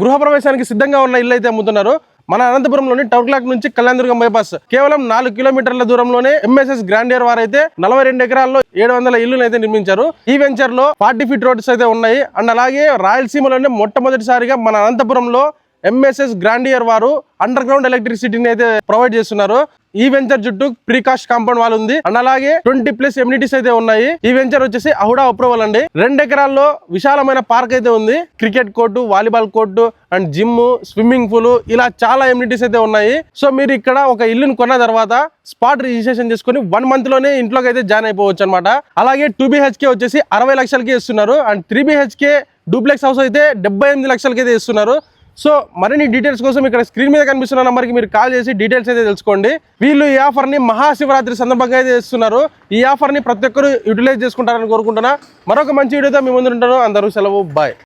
గృహప్రవేశానికి సిద్ధంగా ఉన్న ఇల్లు అయితే అమ్ముతున్నారు. మన అనంతపురంలోని టౌన్ క్లాక్ నుంచి కళ్యాణదుర్గం బైపాస్. కేవలం నాలుగు కిలోమీటర్ల దూరంలోనే ఎంఎస్ఎస్ గ్రాండియర్ వారు అయితే నలభై రెండు ఎకరాల్లో ఏడు వందల ఇల్లులు అయితే నిర్మించారు. ఈ వెంచర్లో ఫార్టీ ఫీట్ రోడ్స్ అయితే ఉన్నాయి. అండ్ అలాగే రాయలసీమలోనే మొట్టమొదటిసారిగా మన అనంతపురంలో ఎంఎస్ఎస్ గ్రాండియర్ వారు అండర్ గ్రౌండ్ ఎలక్ట్రిసిటీని అయితే ప్రొవైడ్ చేస్తున్నారు. ఈ వెంచర్ చుట్టూ ప్రీకాస్ట్ కాంపౌండ్ వాల్ ఉంది. అండ్ అలాగే ట్వంటీ ప్లస్ ఎమ్యూనిటీస్ అయితే ఉన్నాయి. ఈ వెంచర్ వచ్చేసి అహుడా అప్రూవల్ అండి. రెండు ఎకరాల్లో విశాలమైన పార్క్ అయితే ఉంది. Cricket court volleyball court and gym swimming pool ఇలా చాలా ఎమ్యూనిటీస్ అయితే ఉన్నాయి. సో మీరు ఇక్కడ ఒక ఇల్లును కొన్న తర్వాత స్పాట్ రిజిస్ట్రేషన్ చేసుకుని వన్ మంత్లోనే ఇంట్లోకి అయితే జాయిన్ అయిపోవచ్చు అనమాట అలాగే టూ బిహెచ్కే వచ్చేసి అరవై లక్షలకి ఇస్తున్నారు. And three BHK duplex house అయితే డెబ్బై ఎనిమిది లక్షలకి అయితే ఇస్తున్నారు. సో మరిన్ని డీటెయిల్స్ కోసం ఇక్కడ స్క్రీన్ మీద కనిపిస్తున్న నెంబర్కి మీరు కాల్ చేసి డీటెయిల్స్ అయితే తెలుసుకోండి. వీళ్ళు ఈ ఆఫర్ని మహాశివరాత్రి సందర్భంగా అయితే చేస్తున్నారు. ఈ ఆఫర్ని ప్రతి ఒక్కరు యూటిలైజ్ చేసుకుంటారని కోరుకుంటున్నా. మరొక మంచి వీడియోతో మీ ముందు ఉంటాను అందరూ సెలవు. బాయ్